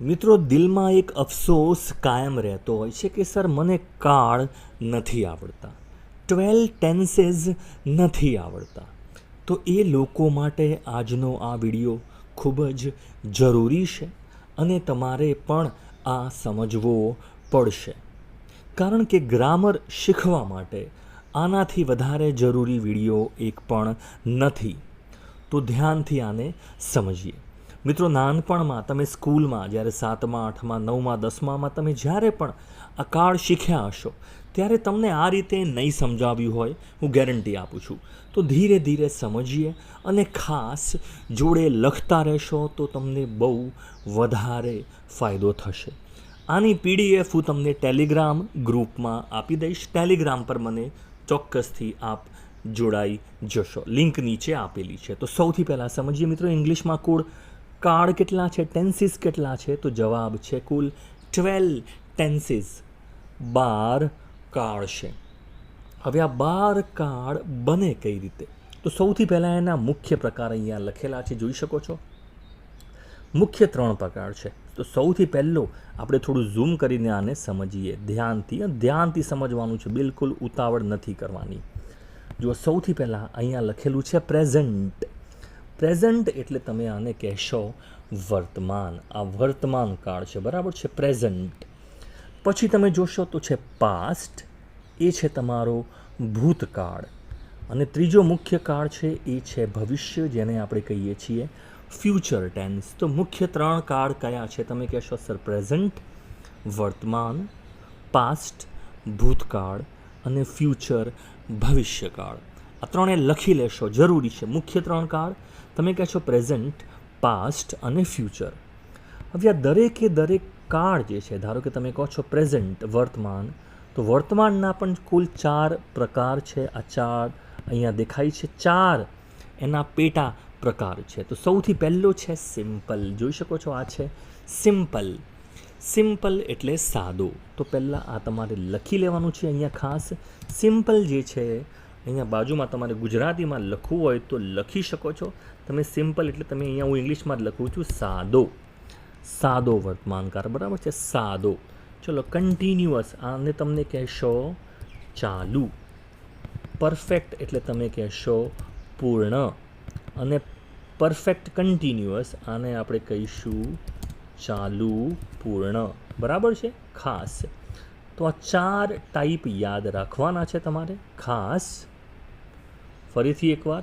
મિત્રો, દિલમાં એક અફસોસ કાયમ રહેતો હોય છે કે, સર, મને કાળ નથી આવડતા. ટ્વેલ્વ ટેન્સીસ નથી આવડતા. તો એ લોકો માટે આજનો આ વીડિયો ખૂબ જ જરૂરી છે અને તમારે પણ આ સમજવો પડશે. કારણ કે ગ્રામર શીખવા માટે આનાથી વધારે જરૂરી વીડિયો એક પણ નથી. તો ધ્યાનથી આને સમજીએ. મિત્રો, નાનપણમાં તમે સ્કૂલમાં, જ્યારે સાતમા, આઠમા, નવમા, દસમામાં તમે જ્યારે પણ અકાળ શીખ્યા હશો, ત્યારે તમને આ રીતે નહીં સમજાવ્યું હોય, હું ગેરંટી આપું છું. તો ધીરે ધીરે સમજીએ અને ખાસ જોડે લખતા રહેશો તો તમને બહુ વધારે ફાયદો થશે. આની પીડીએફ હું તમને ટેલિગ્રામ ગ્રુપમાં આપી દઈશ. ટેલિગ્રામ પર મને ચોક્કસથી આપ જોડાઈ જશો. લિંક નીચે આપેલી છે. તો સૌથી પહેલાં સમજીએ મિત્રો, ઇંગ્લિશમાં કુલ કાર્ડ કેટલા છે, ટેન્સીસ કેટલા છે? તો જવાબ છે કુલ ટ્વેલ્વ ટેન્સીસ. બાર કાર્ડ છે. હવે આ બાર કાર્ડ બને કઈ રીતે? તો સૌથી પહેલાં એના મુખ્ય પ્રકાર અહીંયા લખેલા છે, જોઈ શકો છો? મુખ્ય ત્રણ પ્રકાર છે. તો સૌથી પહેલો આપણે થોડું ઝૂમ કરીને આને સમજીએ. ધ્યાનથી ધ્યાનથી સમજવાનું છે, બિલકુલ ઉતાવળ નથી કરવાની. જો સૌથી પહેલાં અહીંયા લખેલું છે પ્રેઝન્ટ પ્રેઝન્ટ એટલે તમે આને કહેશો વર્તમાન. આ વર્તમાન કાળ છે, બરાબર છે? પ્રેઝન્ટ. પછી તમે જોશો તો છે પાસ્ટ એ છે તમારો ભૂતકાળ. અને ત્રીજો મુખ્ય કાળ છે, એ છે ભવિષ્ય, જેને આપણે કહીએ છીએ ફ્યુચર ટેન્સ તો મુખ્ય ત્રણ કાળ કયા છે તમે કહેશો? સર પ્રેઝન્ટ વર્તમાન પાસ્ટ ભૂતકાળ અને ફ્યુચર ભવિષ્યકાળ. આ ત્રણે લખી લેશો. જરૂરી છે. મુખ્ય ત્રણ કાળ તમે કહેશો પ્રેઝન્ટ પાસ્ટ અને ફ્યુચર હવે આ દરેકે દરેક કાળ જે છે, ધારો કે તમે કહો છો પ્રેઝન્ટ વર્તમાન, તો વર્તમાનના પણ કુલ ચાર પ્રકાર છે. આ ચાર અહીંયા દેખાય છે. ચાર એના પેટા પ્રકાર છે. તો સૌથી પહેલો છે સિમ્પલ જોઈ શકો છો આ છે સિમ્પલ સિમ્પલ એટલે સાદો. તો પહેલાં આ તમારે લખી લેવાનું છે અહીંયા ખાસ. સિમ્પલ જે છે અહીંયા બાજુમાં તમારે ગુજરાતીમાં લખવું હોય તો લખી શકો છો. તમે સિમ્પલ એટલે તમે અહીંયા હું ઇંગ્લિશમાં જ લખું છું, સાદો. સાદો વર્તમાનકાર બરાબર છે? સાદો. ચલો કન્ટિન્યુઅસ આને તમને કહેશો ચાલુ. પરફેક્ટ એટલે તમે કહેશો પૂર્ણ. અને પરફેક્ટ કન્ટિન્યુઅસ આને આપણે કહીશું ચાલુ, પૂર્ણ. બરાબર છે? ખાસ. તો આ ચાર ટાઈપ યાદ રાખવાના છે તમારે. ખાસ. ફરીથી એકવાર,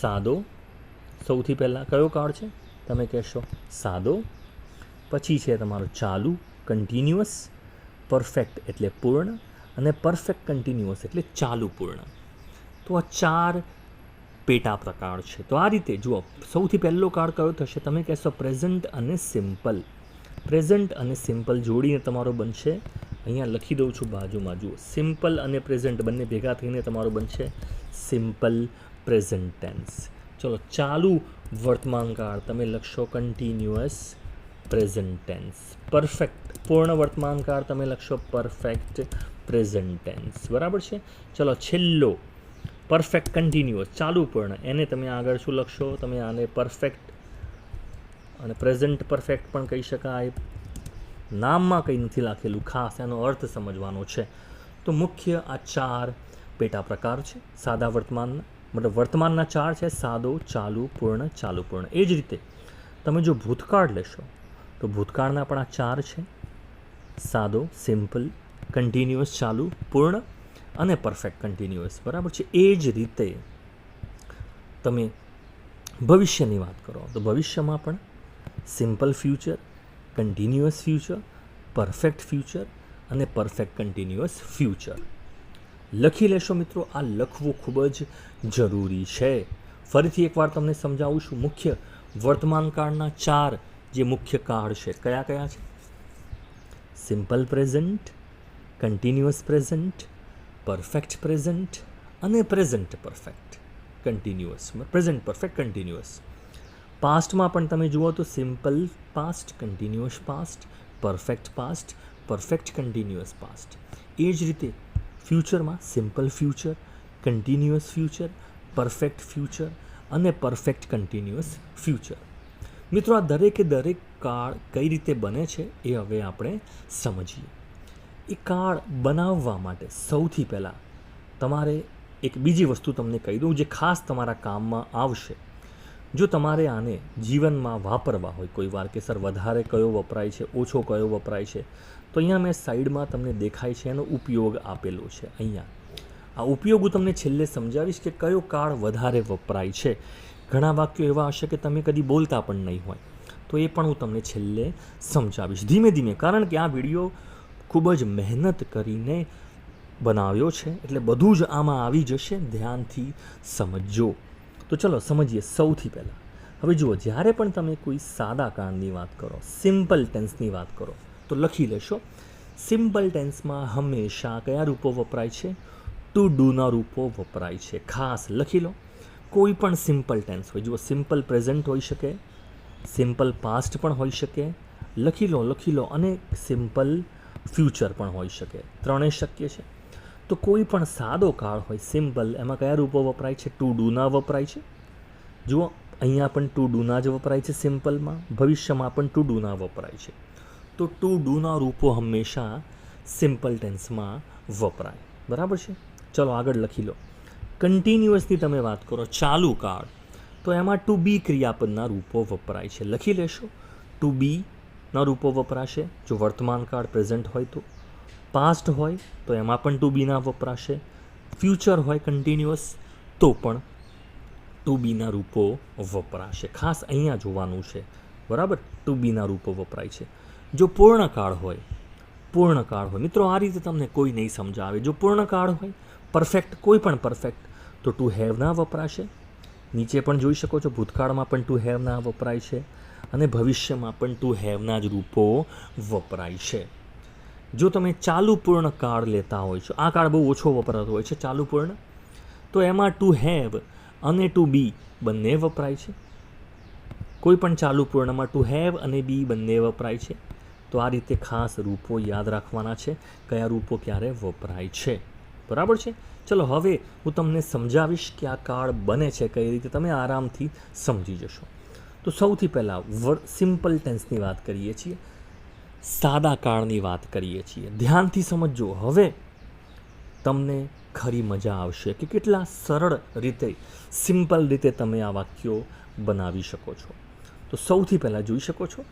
સાદો. સૌથી પહેલાં કયો કાર્ડ છે? તમે કહેશો, સાદો. પછી છે તમારો ચાલુ કન્ટિન્યુઅસ પરફેક્ટ એટલે પૂર્ણ અને પરફેક્ટ કન્ટિન્યુઅસ એટલે ચાલુ પૂર્ણ. તો આ ચાર પેટા પ્રકાર છે. તો આ રીતે જુઓ, સૌથી પહેલો કાર્ડ કયો થશે? તમે કહેશો પ્રેઝન્ટ અને સિમ્પલ પ્રેઝન્ટ અને સિમ્પલ જોડીને તમારો બનશે અહીંયા લખી દઉં છું બાજુમાં. જુઓ સિમ્પલ અને પ્રેઝન્ટ બંને ભેગા થઈને તમારું બનશે સિમ્પલ પ્રેઝન્ટ ટેન્સ ચલો, ચાલુ વર્તમાનકાળ. તમે લખશો કન્ટિન્યુઅસ પ્રેઝન્ટ ટેન્સ પરફેક્ટ પૂર્ણ વર્તમાનકાળ તમે લખશો પરફેક્ટ પ્રેઝન્ટ ટેન્સ બરાબર છે? ચલો, છેલ્લો. પરફેક્ટ કન્ટિન્યુઅસ ચાલુ પૂર્ણ. એને તમે આગળ શું લખશો? તમે આને પરફેક્ટ અને પ્રેઝન્ટ પરફેક્ટ પણ કહી શકાય. નામમાં કંઈ નથી લખેલું, ખાસ એનો અર્થ સમજવાનો છે. તો મુખ્ય આ ચાર પેટા પ્રકાર છે. સાદા વર્તમાનના, મતલબ વર્તમાનના ચાર છે, સાદો, ચાલુ, પૂર્ણ ચાલુ, પૂર્ણ. એ જ રીતે તમે જો ભૂતકાળ લેશો, તો ભૂતકાળના પણ આ ચાર છે. સાદો, સિમ્પલ, કન્ટિન્યુઅસ, ચાલુ, પૂર્ણ અને પરફેક્ટ, કન્ટિન્યુઅસ. બરાબર છે? એ જ રીતે તમે ભવિષ્યની વાત કરો. તો ભવિષ્યમાં પણ simple future continuous future perfect future અને પરફેક્ટ કન્ટિન્યુઅસ ફ્યુચર લખી લેશો મિત્રો, આ લખવું ખૂબ જ જરૂરી છે. ફરીથી એકવાર તમને સમજાવું છું. મુખ્ય વર્તમાન કાળના ચાર જે મુખ્ય કાળ છે, કયા કયા છે? Simple present continuous present perfect present અને present perfect continuous present perfect continuous પાસ્ટમાં પણ તમે જુઓ તો simple past continuous past perfect past perfect continuous past એ જ રીતે ફ્યુચરમાં simple future continuous future perfect future અને પરફેક્ટ કન્ટિન્યુઅસ ફ્યુચર મિત્રો, આ દરેકે દરેક કાળ કઈ રીતે બને છે એ હવે આપણે સમજીએ. એ કાળ બનાવવા માટે સૌથી પહેલાં તમારે એક બીજી વસ્તુ તમને કહી દઉં જે ખાસ તમારા કામમાં આવશે. જો તમારે આને જીવનમાં વાપરવા હોય, કોઈ વાર કે સર વધારે કયો વપરાય છે, ઓછો કયો વપરાય છે, તો અહીંયા મેં સાઈડમાં તમને દેખાય છે, એનો ઉપયોગ આપેલો છે. અહીંયા. આ ઉપયોગ હું તમને છેલ્લે સમજાવીશ કે કયો કાળ વધારે વપરાય છે. ઘણા વાક્યો એવા હશે કે તમે કદી બોલતા પણ નહીં હોય. તો એ પણ હું તમને છેલ્લે સમજાવીશ. ધીમે ધીમે, કારણ કે આ વીડિયો ખૂબ જ મહેનત કરીને બનાવ્યો છે, એટલે બધું જ આમાં આવી જશે. ધ્યાનથી સમજજો. તો ચલો સમજીએ સૌથી પહેલાં. હવે જુઓ, જ્યારે પણ તમે કોઈ સાદા કાળની વાત કરો, સિમ્પલ ટેન્સની વાત કરો, તો લખી લેશો. સિમ્પલ ટેન્સમાં હંમેશા કયા રૂપો વપરાય છે? ટુ ડુના રૂપો વપરાય છે. ખાસ લખી લો. કોઈ પણ સિમ્પલ ટેન્સ હોય, જુઓ, સિમ્પલ પ્રેઝન્ટ હોઈ શકે, સિમ્પલ પાસ્ટ પણ હોઈ શકે, લખી લો લખી લો, અને સિમ્પલ ફ્યુચર પણ હોઈ શકે. ત્રણેય શક્ય છે. તો કોઈ પણ સાદો કાળ હોય, સિમ્પલ, એમાં કયા રૂપો વપરાય છે? ટુ ડુના વપરાય છે. જુઓ, અહીંયા પણ ટુ ડુના જ વપરાય છે સિમ્પલમાં, ભવિષ્યમાં પણ ટુ ડુના વપરાય છે. તો ટુ ડુના રૂપો હંમેશા સિમ્પલ ટેન્સમાં વપરાય. બરાબર છે? ચલો આગળ લખી લો. કન્ટિન્યુઅસની તમે વાત કરો, ચાલુ કાળ, તો એમાં ટુ બી ક્રિયાપદના રૂપો વપરાય છે. લખી લેશો. ટુ બીના રૂપો વપરાશે. જો વર્તમાન કાળ પ્રેઝન્ટ હોય તો. પાસ્ટ હોય, તો એમાં પણ ટુ બીના વપરાશે. ફ્યુચર હોય કન્ટિન્યુઅસ તો પણ ટુ બીના રૂપો વપરાશે. ખાસ અહીંયા જોવાનું છે. બરાબર? ટુ બીના રૂપો વપરાય છે. જો પૂર્ણકાળ હોય પૂર્ણકાળ હોય. મિત્રો, આ રીતે તમને કોઈ નહીં સમજાવે. જો પૂર્ણકાળ હોય પરફેક્ટ કોઈ પણ પરફેક્ટ તો ટુ હેવના વપરાશે. નીચે પણ જોઈ શકો છો, ભૂતકાળમાં પણ ટુ હેવના વપરાય છે. અને ભવિષ્યમાં પણ ટુ હેવના જ રૂપો વપરાય છે. જો તમે ચાલુ પૂર્ણ કાળ લેતા હોય છો, આ કાળ બહુ ઓછો વપરાતો હોય છે ચાલુ પૂર્ણ તો એમાં ટુ હેવ અને ટુ બી બંને વપરાય છે. કોઈ પણ ચાલુ પૂર્ણમાં ટુ હેવ અને બી બંને વપરાય છે. તો આ રીતે ખાસ રૂપો યાદ રાખવાના છે, કયા રૂપો ક્યારે વપરાય છે. બરાબર છે? ચલો હવે હું તમને સમજાવીશ કે આ કાળ બને છે, કઈ રીતે તમે આરામથી સમજી જશો. તો સૌથી પહેલાં સિમ્પલ ટેન્સની વાત કરીએ છીએ. સાદા કાળની વાત કરીએ છીએ. ધ્યાનથી સમજજો. હવે તમને ખરી મજા આવશે કે કેટલા સરળ રીતે, સિમ્પલ રીતે તમે આ વાક્યો બનાવી શકો છો. તો સૌથી પહેલાં જોઈ શકો છો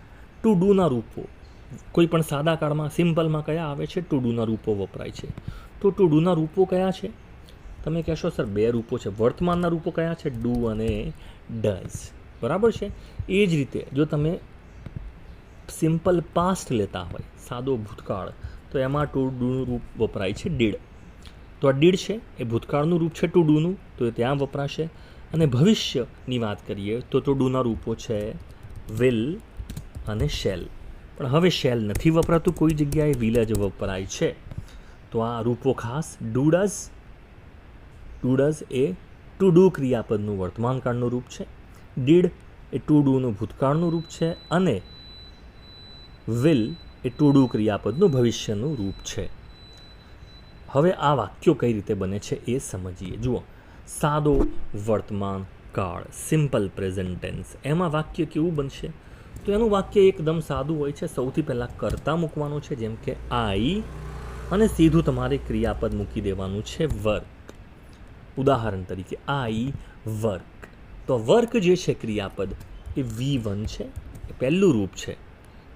ટુ ડુના રૂપો. કોઈ પણ સાદા કાળમાં, સિમ્પલમાં કયા આવે છે? ટુ ડુના રૂપો વપરાય છે. તો ટુ ડુના રૂપો કયા છે? તમે કહેશો, સર, બે રૂપો છે. વર્તમાનના રૂપો કયા છે? ડુ અને ડઝ બરાબર છે? એ જ રીતે જો તમે સિમ્પલ પાસ્ટ લેતા હોય, સાદો ભૂતકાળ, તો એમાં ટુ ડુનું રૂપ વપરાય છે ડીડ. તો આ ડીડ છે, એ ભૂતકાળનું રૂપ છે ટુ ડુનું તો એ ત્યાં વપરાશે. અને ભવિષ્યની વાત કરીએ, તો ટુ ડુના રૂપો છે વિલ અને શેલ. પણ હવે શેલ નથી વપરાતું, કોઈ જગ્યાએ વિલ જ વપરાય છે. તો આ રૂપો ખાસ ડુડઝ ડુડઝ એ ટુ ડુ ક્રિયાપદનું વર્તમાનકાળનું રૂપ છે. ડીડ એ ટુ ડુનું ભૂતકાળનું રૂપ છે અને વિલ એ ટુ ડુ ક્રિયાપદનું ભવિષ્યનું રૂપ છે. હવે આ વાક્યો કઈ રીતે બને છે એ સમજીએ. જુઓ. સાદો વર્તમાન કાળ સિમ્પલ પ્રેઝન્ટ ટેન્સ એમાં વાક્ય કેવું બનશે? તો એનું વાક્ય એકદમ સાદું હોય છે. સૌથી પહેલાં કરતા મૂકવાનું છે, જેમ કે આઈ, અને સીધું તમારે ક્રિયાપદ મૂકી દેવાનું છે વર્ક. ઉદાહરણ તરીકે, આઈ, વર્ક. તો વર્ક જે છે ક્રિયાપદ, એ વી વન છે, એ પહેલું રૂપ છે.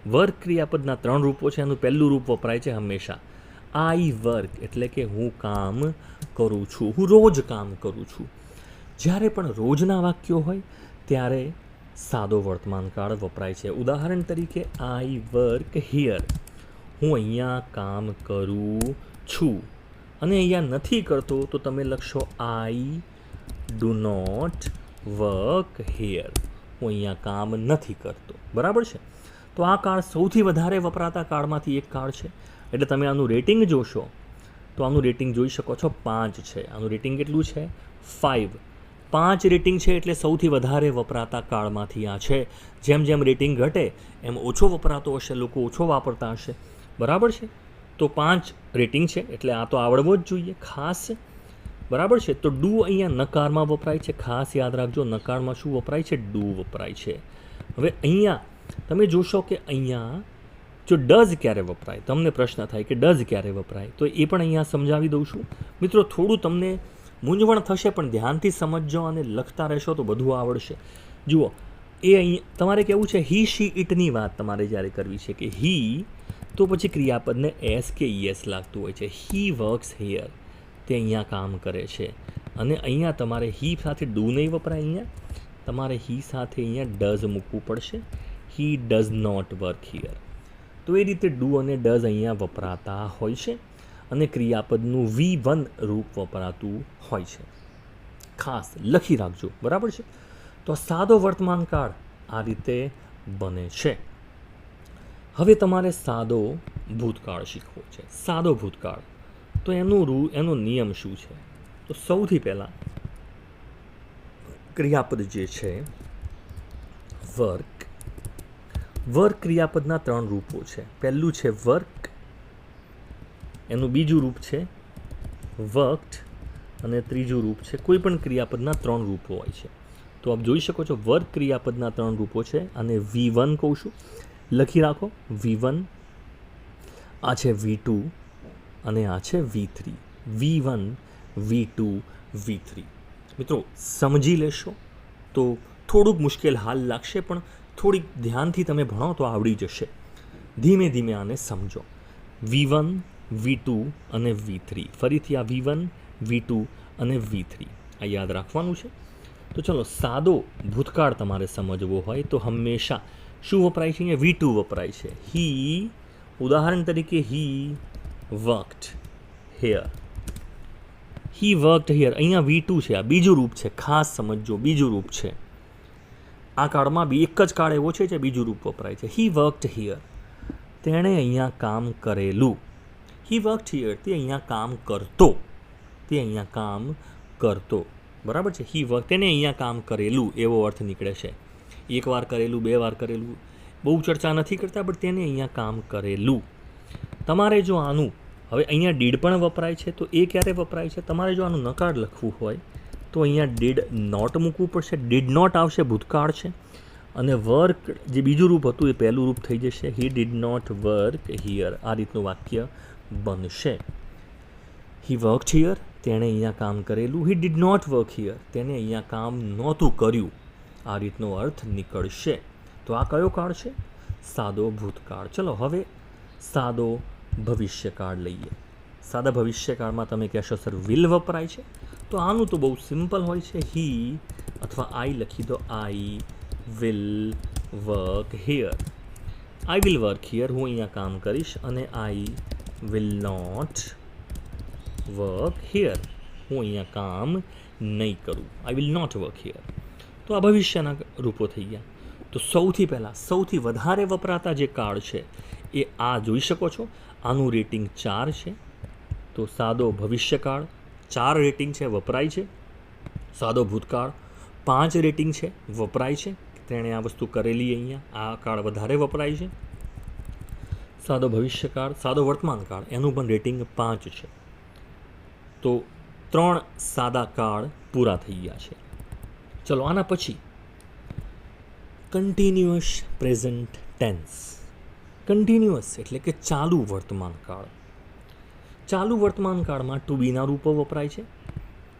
વર્ક ક્રિયાપદના ત્રણ રૂપો છે, એનું પહેલું રૂપ વપરાય છે હંમેશા. આઈ વર્ક એટલે કે હું કામ કરું છું, હું રોજ કામ કરું છું. જ્યારે પણ રોજના વાક્યો હોય, ત્યારે સાદો વર્તમાનકાળ વપરાય છે. ઉદાહરણ તરીકે, આઈ વર્ક હિયર. હું અહીંયા કામ કરું છું. અને અહીંયા નથી કરતો, તો તમે લખશો, I do not work here. હું અહીંયા કામ નથી કરતો. બરાબર છે? તો આ કાર્ડ સૌથી વધારે વપરાતા કાળમાંથી એક કાળ છે. એટલે તમે આનું રેટિંગ જોશો, તો આનું રેટિંગ જોઈ શકો છો પાંચ છે. આનું રેટિંગ કેટલું છે? ફાઇવ પાંચ રેટિંગ છે એટલે સૌથી વધારે વપરાતા કાળમાંથી આ છે. જેમ જેમ રેટિંગ ઘટે, એમ ઓછો વપરાતો હશે, લોકો ઓછો વાપરતા હશે. બરાબર છે? તો પાંચ રેટિંગ છે, એટલે આ તો આવડવો જ જોઈએ, ખાસ. બરાબર છે? તો ડુ અહીંયા નકારમાં વપરાય છે. ખાસ યાદ રાખજો, નકારમાં શું વપરાય છે? ડુ વપરાય છે. હવે અહીંયા તમે જોશો કે અહીંયા જો ડઝ ક્યારે વપરાય? તમને પ્રશ્ન થાય કે ડઝ ક્યારે વપરાય? તો એ પણ અહીંયા સમજાવી દઉં છું. મિત્રો, થોડું તમને મૂંઝવણ થશે, પણ ધ્યાનથી સમજજો અને લખતા રહેશો તો બધું આવડશે. જુઓ, એ અહીં તમારે કેવું છે? હી, શી ઇટની વાત તમારે જ્યારે કરવી છે કે હી, તો પછી ક્રિયાપદને એસ કે ઈએસ લાગતું હોય છે. He works here. તે અહીંયા કામ કરે છે. અને અહીંયા તમારે હી સાથે ડુ નહીં વપરાય અહીંયા. તમારે હી સાથે અહીંયા ડઝ મૂકવું પડશે. He does not work here તો એ રીતે ડુ અને ડઝ અહીંયા વપરાતા હોય છે અને ક્રિયાપદનું વી વન રૂપ વપરાતું હોય છે. ખાસ લખી રાખજો, બરાબર છે? તો સાદો વર્તમાન કાળ આ રીતે બને છે. હવે તમારે સાદો ભૂતકાળ શીખવો છે. સાદો ભૂતકાળ. તો એનું રૂ, એનો નિયમ શું છે? તો સૌથી પહેલાં ક્રિયાપદ જે છે, વર્ક વર્ક ક્રિયાપદના ત્રણ રૂપો છે. પહેલું છે વર્ક, એનું બીજું રૂપ છે વર્કડ અને ત્રીજું રૂપ છે કોઈ પણ ક્રિયાપદના ત્રણ રૂપો હોય છે. તો આપ જોઈ શકો છો વર્ક ક્રિયાપદના ત્રણ રૂપો છે, અને વી વન કહું છું. લખી રાખો, વી વન, આ છે વી ટુ, અને આ છે V three. V one, V two, V three. મિત્રો, સમજી લેશો તો થોડુંક મુશ્કેલ હાલ લાગશે, પણ થોડીક ધ્યાનથી તમે ભણો તો આવડી જશે. ધીમે ધીમે આને સમજો. વી વન, વી ટુ અને વી થ્રી. ફરીથી આ વી વન, વી ટુ અને વી થ્રી. આ યાદ રાખવાનું છે? તો ચલો, સાદો ભૂતકાળ તમારે સમજવો હોય તો હંમેશા શું વપરાય છે? અહીંયા વી ટુ વપરાય છે. હી, ઉદાહરણ તરીકે he worked here he worked here અહીંયા વી ટુ છે. આ બીજું રૂપ છે. ખાસ સમજજો, બીજું રૂપ છે. આ કાળમાં બી એક જ કાળ એવો છે જે બીજું રૂપ વપરાય છે. હી વર્કડ હિયર તેણે અહીંયા કામ કરેલું. હી વર્કડ હિયર તે અહીંયા કામ કરતો. તે અહીંયા કામ કરતો. બરાબર છે? હી વર્ક તેને અહીંયા કામ કરેલું. એવો અર્થ નીકળે છે. એક વાર કરેલું, બે વાર કરેલું. બહુ ચર્ચા નથી કરતા બટ તેને અહીંયા કામ કરેલું. તમારે જો આનું, હવે અહીંયા ડીડ પણ વપરાય છે, તો એ ક્યારે વપરાય છે? તમારે જો આનું નકાર લખવું હોય તો અહીંયા ડીડ નોટ મૂકવું પડશે. ડીડ નોટ આવશે, ભૂતકાળ છે. અને વર્ક જે બીજું રૂપ હતું, એ પહેલું રૂપ થઈ જશે. He did not work here આ રીતનું વાક્ય બનશે. હી વર્ક હિયર તેણે અહીંયા કામ કરેલું. He did not work here તેણે અહીંયા કામ નહોતું કર્યું. આ રીતનો અર્થ નીકળશે. તો આ કયો કાળ છે? સાદો ભૂતકાળ. ચલો હવે સાદો ભવિષ્યકાળ લઈએ. સાદા ભવિષ્યકાળમાં તમે કહેશો, સર વિલ વપરાય છે? તો આનું તો બહુ સિમ્પલ હોય છે. હી અથવા આઈ લખી દો. I will work here I will work here હું અહીંયા કામ કરીશ અને I will not work here હું અહીંયા કામ નહીં કરું. I will not work here તો આ ભવિષ્યના રૂપો થઈ ગયા. તો સૌથી પહેલાં, સૌથી વધારે વપરાતા જે કાળ છે એ આ જોઈ શકો છો. આનું રેટિંગ ચાર છે. તો સાદો ભવિષ્યકાળ ચાર રેટિંગ છે, વપરાય છે. સાદો ભૂતકાળ. પાંચ રેટિંગ છે, વપરાય છે. તેણે આ વસ્તુ કરેલી અહીંયા. આ કાળ વધારે વપરાય છે. સાદો ભવિષ્યકાળ, સાદો વર્તમાન કાળ એનું પણ રેટિંગ પાંચ છે. તો ત્રણ સાદા કાળ પૂરા થઈ ગયા છે. ચલો, આના પછી કન્ટિન્યુઅસ પ્રેઝન્ટ ટેન્સ કન્ટિન્યુઅસ એટલે કે ચાલુ વર્તમાન કાળ ચાલુ વર્તમાન કાળમાં ટુ બીના રૂપો વપરાય છે.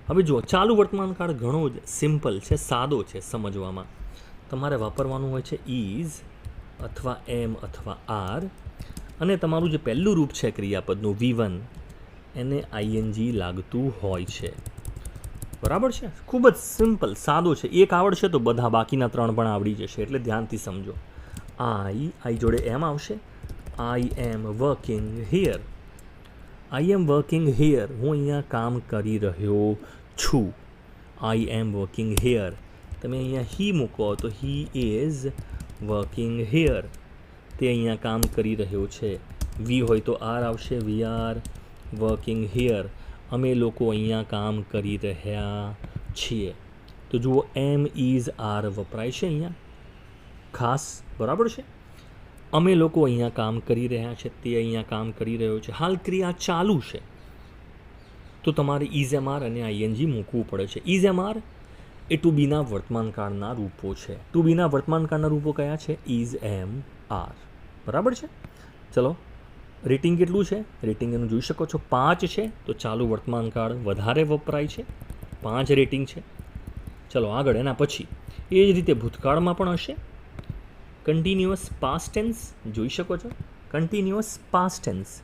હવે જુઓ, ચાલુ વર્તમાન કાળ ઘણો જ સિમ્પલ છે, સાદો છે સમજવામાં. તમારે વાપરવાનું હોય છે ઇઝ અથવા એમ અથવા આર અને તમારું જે પહેલું રૂપ છે ક્રિયાપદનું વી વન એને આઈએનજી લાગતું હોય છે. બરાબર છે? ખૂબ જ સિમ્પલ સાદો છે. એક આવડશે તો બધા બાકીના ત્રણ પણ આવડી જશે, એટલે ધ્યાનથી સમજો. આઈ આઈ જોડે એમ આવશે. I am working here I am working here હું અહીંયા કામ કરી રહ્યો છું. આઈ એમ વર્કિંગ હિયર તમે અહીંયા હી મૂકો તો હી ઇઝ વર્કિંગ હેયર તે અહીંયા કામ કરી રહ્યો છે. વી હોય તો આર આવશે. વી આર વર્કિંગ હિયર અમે લોકો અહીંયા કામ કરી રહ્યા છીએ. તો જુઓ એમ ઇઝ આર વપરાય છે અહીંયા. ખાસ, બરાબર છે? અમે લોકો અહીંયા કામ કરી રહ્યા છે, તે અહીંયા કામ કરી રહ્યો છે. હાલ ક્રિયા ચાલુ છે. તો તમારે ઇઝ એમ અને આઈએનજી મૂકવું પડે છે. ઇઝ એમ આર એ ટુ બીના વર્તમાનકાળના રૂપો છે. ટુ બીના વર્તમાનકાળના રૂપો કયા છે? Is am are. બરાબર છે? ચલો, રેટિંગ કેટલું છે? રેટિંગ એનું જોઈ શકો છો. પાંચ છે, તો ચાલુ વર્તમાનકાળ વધારે વપરાય છે. પાંચ રેટિંગ છે. ચલો, આગળ એના પછી. એ જ રીતે ભૂતકાળમાં પણ હશે. કન્ટિન્યુઅસ પાસ્ટ ટેન્સ જોઈ શકો છો? કન્ટિન્યુઅસ પાસ્ટ ટેન્સ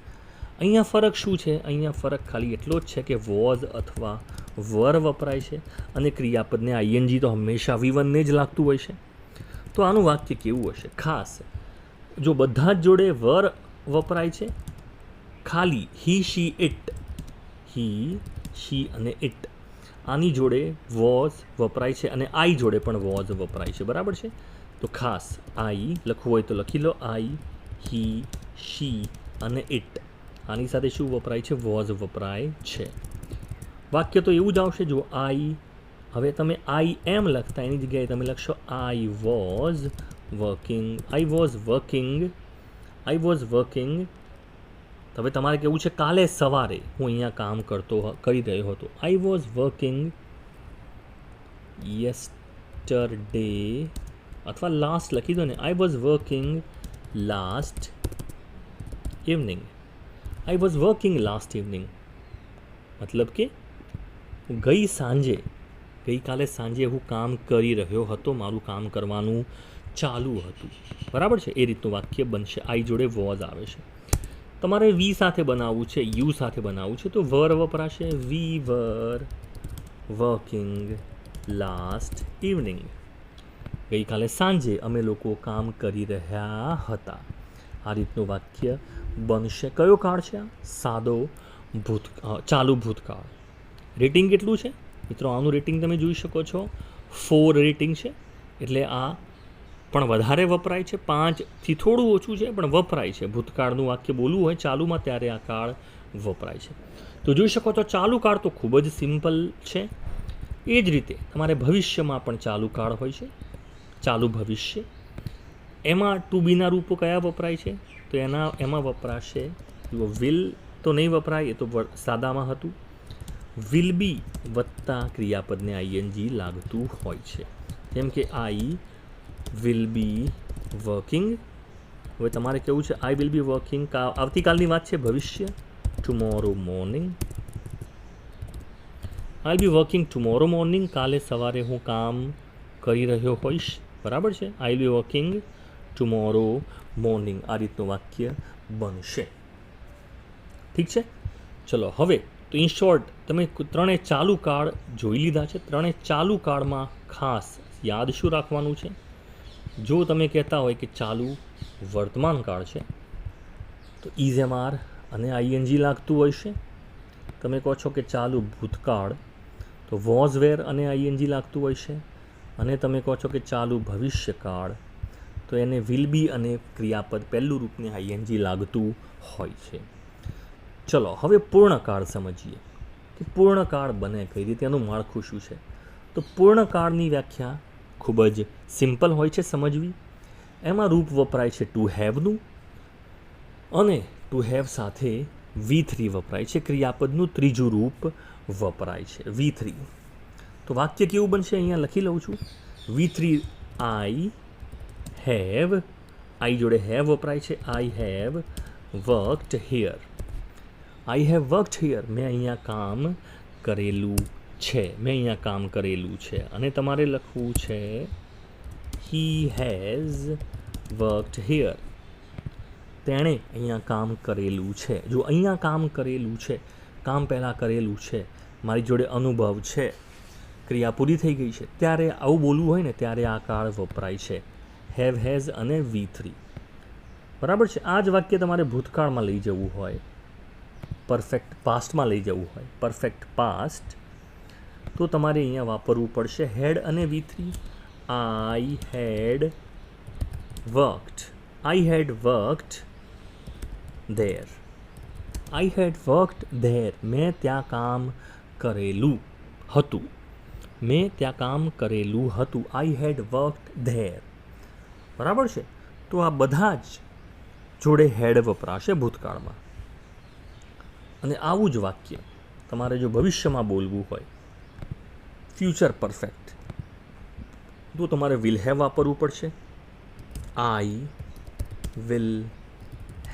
અહીંયા ફરક શું છે? અહીંયા ફરક ખાલી એટલો જ છે કે વોઝ અથવા વર વપરાય છે અને ક્રિયાપદને આઈએનજી તો હંમેશા વિવનને જ લાગતું હોય છે. તો આનું વાક્ય કેવું હશે? ખાસ. જો બધા જ જોડે વર વપરાય છે, ખાલી હી શી ઇટ હી શી અને ઇટ આની જોડે વોઝ વપરાય છે અને આઈ જોડે પણ વોઝ વપરાય છે. બરાબર છે? તો ખાસ, આઈ લખવું હોય તો લખી લો, આઈ, હી, શી અને ઇટ. આની સાથે શું વપરાય છે? વોઝ વપરાય છે. વાક્ય તો એવું જ આવશે જો આઈ, હવે તમે આઈ એમ લખતા, એની જગ્યાએ તમે લખશો I was working I was working I was working હવે તમારે કેવું છે? કાલે સવારે હું અહીંયા કામ કરતો કરી રહ્યો હતો. આઈ વોઝ વર્કિંગ યસ્ટરડે અથવા લાસ્ટ લખી દો ને I was working last evening I was working last evening મતલબ કે ગઈ સાંજે, ગઈકાલે સાંજે હું કામ કરી રહ્યો હતો, મારું કામ કરવાનું ચાલુ હતું. બરાબર છે? એ રીતનું વાક્ય બનશે. આઈ જોડે વોઝ આવે છે. તમારે વી સાથે બનાવવું છે યુ સાથે બનાવવું છે, તો વર વપરાશે. We were working last evening ગઈકાલે સાંજે અમે લોકો કામ કરી રહ્યા હતા. આ રીતનું વાક્ય બનશે. કયો કાળ છે આ? સાદો ભૂત ચાલુ ભૂતકાળ. રેટિંગ કેટલું છે? મિત્રો, આનું રેટિંગ તમે જોઈ શકો છો. ફોર રેટિંગ છે. એટલે આ પણ વધારે વપરાય છે. પાંચથી થોડું ઓછું છે, પણ વપરાય છે. ભૂતકાળનું વાક્ય બોલવું હોય ચાલુમાં, ત્યારે આ કાળ વપરાય છે. તો જોઈ શકો છો ચાલુ કાળ તો ખૂબ જ સિમ્પલ છે. એ જ રીતે તમારે ભવિષ્યમાં પણ ચાલુ કાળ હોય છે. ચાલુ ભવિષ્ય? એમાં ટુ બીના રૂપો કયા વપરાય છે? તો એના, એમાં વપરાશે જુઓ વિલ તો નહીં વપરાય, એ તો સાદામાં હતું. વિલ બી વત્તા ક્રિયાપદને આઈએનજી લાગતું હોય છે. જેમ કે આઈ વિલ બી વર્કિંગ હવે તમારે કેવું છે? આઈ વિલ બી વર્કિંગ આવતીકાલની વાત છે ભવિષ્ય? Tomorrow morning I be working tomorrow morning કાલે સવારે હું કામ કરી રહ્યો હોઈશ. બરાબર છે? I be walking tomorrow morning આ રીતનું વાક્ય બનશે. ઠીક છે? ચલો, હવે તો ઇન શોર્ટ તમે ત્રણે ચાલુ કાળ જોઈ લીધા છે. ત્રણેય ચાલુ કાળમાં ખાસ યાદ શું રાખવાનું છે? જો તમે કહેતા હોય કે ચાલુ વર્તમાન કાળ છે, તો ઇઝ એમ આર અને આઈએનજી લાગતું હોય છે. તમે કહો છો કે ચાલુ ભૂતકાળ, તો વોઝ વેર અને આઈએનજી લાગતું હોય છે. અને તમે કહો છો કે ચાલુ ભવિષ્યકાળ, તો એને વિલ બી અને ક્રિયાપદ પહેલું રૂપને આઈએનજી લાગતું હોય છે. ચલો, હવે પૂર્ણકાળ સમજીએ કે પૂર્ણકાળ બને કઈ રીતે, એનું માળખું શું છે? તો પૂર્ણકાળની વ્યાખ્યા ખૂબ જ સિમ્પલ હોય છે સમજવી. એમાં રૂપ વપરાય છે ટુ હેવનું અને ટુ હેવ સાથે વી થ્રી વપરાય છે. ક્રિયાપદનું ત્રીજું રૂપ વપરાય છે. વી થ્રી તો વાક્ય કેવું બનશે? અહીંયા લખી લઉં છું. વી થ્રી આઈ હેવ આઈ જોડે હેવ વપરાય છે. I have worked here I have worked here મેં અહીંયા કામ કરેલું છે. મેં અહીંયા કામ કરેલું છે. અને તમારે લખવું છે હી હેઝ વર્કડ હિયર તેણે અહીંયા કામ કરેલું છે. જો અહીંયા કામ કરેલું છે, કામ પહેલાં કરેલું છે, મારી જોડે અનુભવ છે. ક્રિયા પૂરી થઈ ગઈ છે. ત્યારે આવું બોલવું હોય ને, ત્યારે આ કાળ વપરાય છે. હેવ હેઝ અને વી થ્રી બરાબર છે? આ જ વાક્ય તમારે ભૂતકાળમાં લઈ જવું હોય. પરફેક્ટ પાસ્ટમાં લઈ જવું હોય. પરફેક્ટ પાસ્ટ તો તમારે અહીંયા વાપરવું પડશે હેડ અને V three I had worked I had worked there I had worked there મેં ત્યાં કામ કરેલું હતું. મેં ત્યાં કામ કરેલું હતું. આઈ હેડ વર્કડ ધેર બરાબર છે? તો આ બધા જ જોડે હેડ વપરાશે ભૂતકાળમાં. અને આવું જ વાક્ય તમારે જો ભવિષ્યમાં બોલવું હોય ફ્યુચર પરફેક્ટ તો તમારે વિલ હેવ વાપરવું પડશે. I will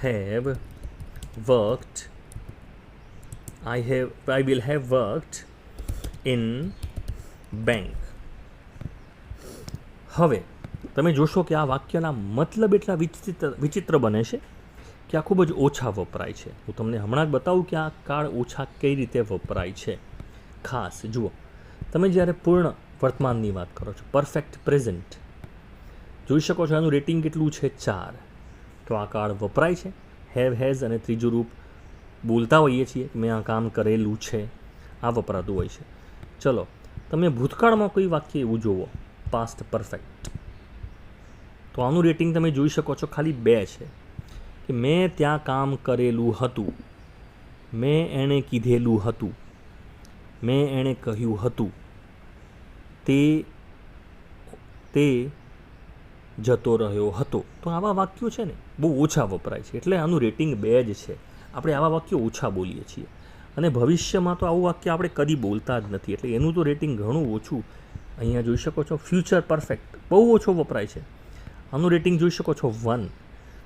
have worked I have I will have worked in bank. હવે, તમે જોશો કે આ વાક્યના મતલબ એટલા વિચિત્ર વિચિત્ર બને છે કે આ ખૂબ જ ઓછા વપરાય છે. હું તમને હમણાં જ બતાવું કે આ કાળ ઓછા કઈ રીતે વપરાય છે. ખાસ, જુઓ, તમે જ્યારે પૂર્ણ વર્તમાનની વાત કરો છો પરફેક્ટ પ્રેઝન્ટ જોઈ શકો છો એનું રેટિંગ કેટલું છે ચાર. તો આ કાળ વપરાય છે. હેવ હેઝ અને ત્રીજું રૂપ બોલતા હોઈએ છીએ મેં આ કામ કરેલું છે. આ વપરાતું હોય છે. ચલો તમે ભૂતકાળમાં કોઈ વાક્ય એવું જોવો? પાસ્ટ પરફેક્ટ તો આનું રેટિંગ તમે જોઈ શકો છો, ખાલી બે છે. કે મેં ત્યાં કામ કરેલું હતું. મેં એણે કીધેલું હતું. મેં એણે કહ્યું હતું. તે તે જતો રહ્યો હતો. તો આવા વાક્યો છે ને, બહુ ઓછા વપરાય છે. એટલે આનું રેટિંગ બે જ છે. આપણે આવા વાક્યો ઓછા બોલીએ છીએ. અને ભવિષ્યમાં તો આવું વાક્ય આપણે કદી બોલતા જ નથી. એટલે એનું તો રેટિંગ ઘણું ઓછું અહીંયા જોઈ શકો છો. ફ્યુચર પરફેક્ટ બહુ ઓછો વપરાય છે. આનું રેટિંગ જોઈ શકો છો વન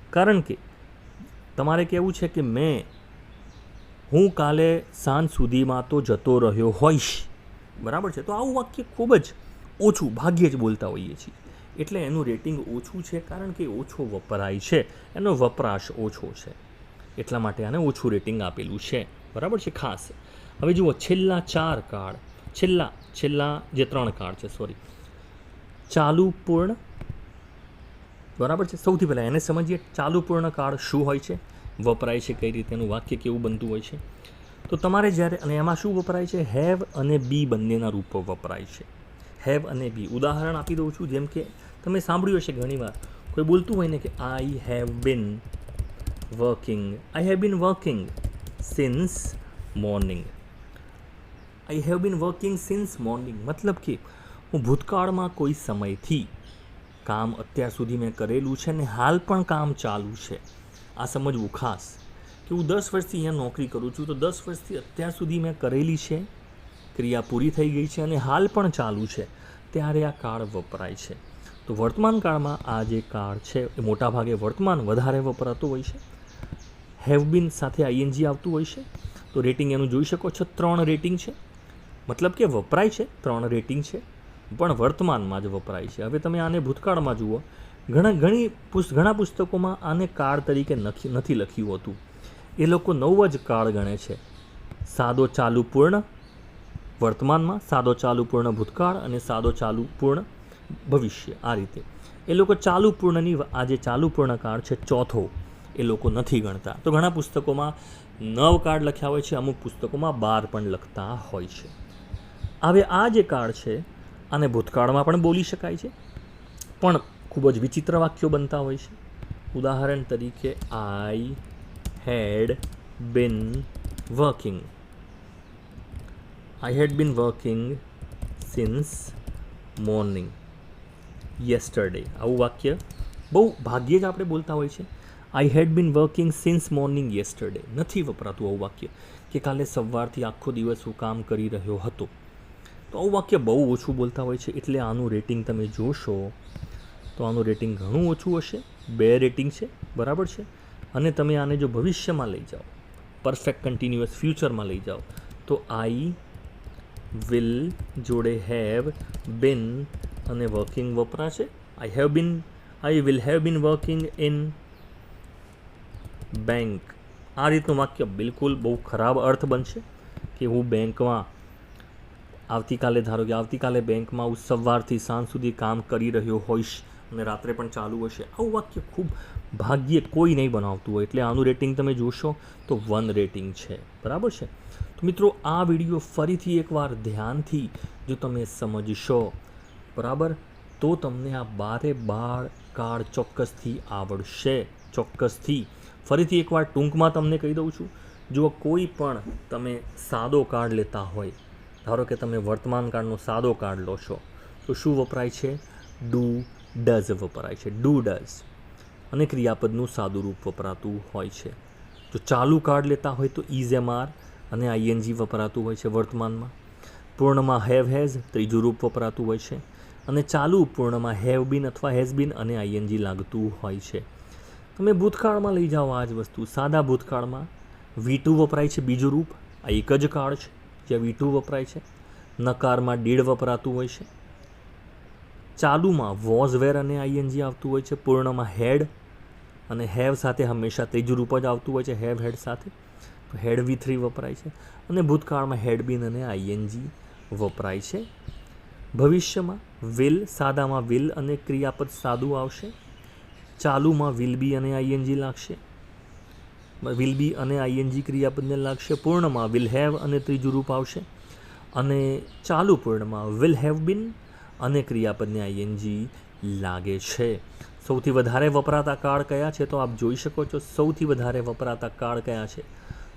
કારણ કે તમારે કહેવું છે કે મેં, હું કાલે સાંજ સુધીમાં તો જતો રહ્યો હોઈશ. બરાબર છે? તો આવું વાક્ય ખૂબ જ ઓછું, ભાગ્યે જ બોલતા હોઈએ છીએ. એટલે એનું રેટિંગ ઓછું છે કારણ કે ઓછો વપરાય છે. એનો વપરાશ ઓછો છે. એટલા માટે આને ઓછું રેટિંગ આપેલું છે. બરાબર છે? ખાસ. હવે જુઓ, છેલ્લા ચાર કાર્ડ છેલ્લા છેલ્લા જે ત્રણ કાર્ડ છે સોરી ચાલુ પૂર્ણ, બરાબર છે? સૌથી પહેલાં એને સમજીએ, ચાલુ પૂર્ણ કાળ શું હોય છે? વપરાય છે કઈ રીતે, એનું વાક્ય કેવું બનતું હોય છે? તો તમારે જ્યારે, અને એમાં શું વપરાય છે? હેવ અને બી બંનેના રૂપો વપરાય છે. હેવ અને બી. ઉદાહરણ આપી દઉં છું, જેમ કે તમે સાંભળ્યું હશે ઘણીવાર. કોઈ બોલતું હોય ને કે I have been working I have been working since morning I have been working since morning મતલબ કે હું ભૂતકાળમાં કોઈ સમયથી કામ અત્યાર સુધી મેં કરેલું છે ને હાલ પણ કામ ચાલુ છે. આ સમજવું ખાસ કે હું દસ વર્ષથી અહીંયા નોકરી કરું છું તો દસ વર્ષથી અત્યાર સુધી મેં કરેલી છે, ક્રિયા પૂરી થઈ ગઈ છે અને હાલ પણ ચાલુ છે. ત્યારે આ કાળ વપરાય છે. તો વર્તમાન કાળમાં આ જે કાળ છે એ મોટાભાગે વર્તમાન વધારે વપરાતું હોય છે. હેવ બીન સાથે આઈએનજી આવતું હોય છે. તો રેટિંગ એનું જોઈ શકો છો, ત્રણ રેટિંગ છે. મતલબ કે વપરાય છે, ત્રણ રેટિંગ છે. પણ વર્તમાનમાં જ વપરાય છે. હવે તમે આને ભૂતકાળમાં જુઓ. ઘણા, ઘણી ઘણા પુસ્તકોમાં આને કાળ તરીકે નથી લખ્યું હતું. એ લોકો નવ જ કાળ ગણે છે. સાદો ચાલુ પૂર્ણ વર્તમાનમાં, સાદો ચાલુ પૂર્ણ ભૂતકાળ અને સાદો ચાલુ પૂર્ણ ભવિષ્ય આ રીતે. એ લોકો ચાલુ પૂર્ણની આ જે ચાલુ પૂર્ણ કાળ છે, ચોથો. એ લોકો નથી ગણતા. તો ઘણા પુસ્તકોમાં નવ કાર્ડ લખ્યા હોય છે, અમુક પુસ્તકોમાં બાર પણ લખતા હોય છે. હવે આ જે કાર્ડ છે, આને ભૂતકાળમાં પણ બોલી શકાય છે, પણ ખૂબ જ વિચિત્ર વાક્યો બનતા હોય છે. ઉદાહરણ તરીકે આઈ હેડ બિન વર્કિંગ આઈ હેડ બિન વર્કિંગ સિન્સ મોર્નિંગ યસ્ટરડે આવું વાક્ય બહુ ભાગ્યે જ આપણે બોલતા હોય છે. I had been working since morning yesterday નથી વપરાતું આવું વાક્ય, કે કાલે સવારથી આખો દિવસ હું કામ કરી રહ્યો હતો. તો આવું વાક્ય બહુ ઓછું બોલતા હોય છે, એટલે આનું રેટિંગ તમે જોશો તો આનું રેટિંગ ઘણું ઓછું હશે. બે રેટિંગ છે, બરાબર છે? અને તમે આને જો ભવિષ્યમાં લઈ જાઓ પરફેક્ટ કન્ટિન્યુઅસ ફ્યુચરમાં લઈ જાઓ, તો આઈ વિલ જોડે હેવ બિન અને વર્કિંગ વપરાશે. I have been I will have been working in bank. આ રીતનું વાક્ય બિલકુલ બહુ ખરાબ અર્થ બનશે કે હું બેંકમાં આવતીકાલે, ધારો કે આવતીકાલે બેંકમાં હું સવારથી સાંજ સુધી કામ કરી રહ્યો હોઈશ અને રાત્રે પણ ચાલુ હશે. આવું વાક્ય ખૂબ ભાગ્યે કોઈ નહીં બનાવતું હોય. એટલે આનું રેટિંગ તમે જોશો તો વન રેટિંગ છે. બરાબર છે? તો મિત્રો, આ વીડિયો ફરીથી એકવાર ધ્યાનથી જો તમે સમજશો, બરાબર, તો તમને આ બારે બાર કાળ ચોક્કસથી આવડશે. ચોક્કસથી. ફરીથી એકવાર ટૂંકમાં તમને કહી દઉં છું જો કોઈ પણ તમે સાદો કાર્ડ લેતા હોય, ધારો કે તમે વર્તમાન કાર્ડનો સાદો કાર્ડ લો છો, તો શું વપરાય છે? ડુ ડઝ વપરાય છે. Do does. અને ક્રિયાપદનું સાદું રૂપ વપરાતું હોય છે. જો ચાલુ કાર્ડ લેતા હોય તો ઇઝ એમ આર અને આઈએનજી વપરાતું હોય છે વર્તમાનમાં. પૂર્ણમાં હેવ હેઝ, ત્રીજું રૂપ વપરાતું હોય છે. અને ચાલુ પૂર્ણમાં હેવ બીન અથવા હેઝ બીન અને આઈએનજી લાગતું હોય છે. તમે ભૂતકાળમાં લઈ જાઓ આ જ વસ્તુ. સાદા ભૂતકાળમાં વી ટુ વપરાય છે બીજું રૂપ. આ એક જ કાળ છે જ્યાં વી ટુ વપરાય છે. નકારમાં ડીડ વપરાતું હોય છે. ચાલુમાં વોઝ વેર અને આઈએનજી આવતું હોય છે. પૂર્ણમાં હેડ અને હેવ સાથે હંમેશા ત્રીજું રૂપ જ આવતું હોય છે. હેવ હેડ સાથે. તો હેડ વી થ્રી વપરાય છે. અને ભૂતકાળમાં હેડબીન અને આઈએનજી વપરાય છે. ભવિષ્યમાં વિલ, સાદામાં વિલ અને ક્રિયાપદ સાદું આવશે. ચાલુમાં વિલ બી અને આઈએનજી લાગશે. વિલ બી અને આઈએનજી ક્રિયાપદને લાગશે. પૂર્ણમાં વિલ હેવ અને ત્રીજું રૂપ આવશે. અને ચાલુ પૂર્ણમાં વિલ હેવ બીન અને ક્રિયાપદને આઈએનજી લાગે છે. સૌથી વધારે વપરાતા કાળ કયા છે તો આપ જોઈ શકો છો સૌથી વધારે વપરાતા કાળ કયા છે?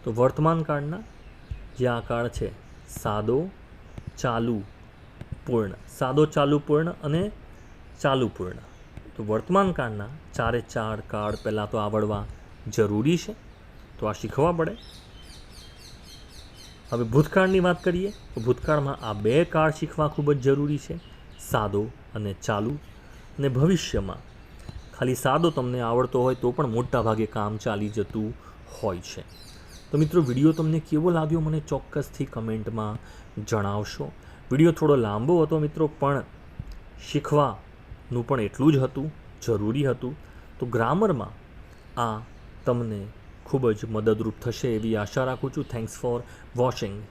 તો વર્તમાન કાળના જે આ કાળ છે, સાદો, ચાલુ, પૂર્ણ. સાદો, ચાલુ, પૂર્ણ અને ચાલુ, પૂર્ણ. તો વર્તમાન કાળના ચારે ચાર કાળ પહેલાં તો આવડવા જરૂરી છે. તો આ શીખવા પડે. હવે ભૂતકાળની વાત કરીએ, તો ભૂતકાળમાં આ બે કાળ શીખવા ખૂબ જ જરૂરી છે, સાદો અને ચાલુ. અને ભવિષ્યમાં, ખાલી સાદો તમને આવડતો હોય તો પણ મોટા ભાગે કામ ચાલી જતું હોય છે. તો મિત્રો, વીડિયો તમને કેવો લાગ્યો મને ચોક્કસથી કમેન્ટમાં જણાવશો. વીડિયો થોડો લાંબો હતો મિત્રો, પણ શીખવાનું પણ એટલું જ હતું, જરૂરી હતું. તો ગ્રામરમાં આ તમને ખૂબ જ મદદરૂપ થશે એવી આશા રાખું છું. Thanks for watching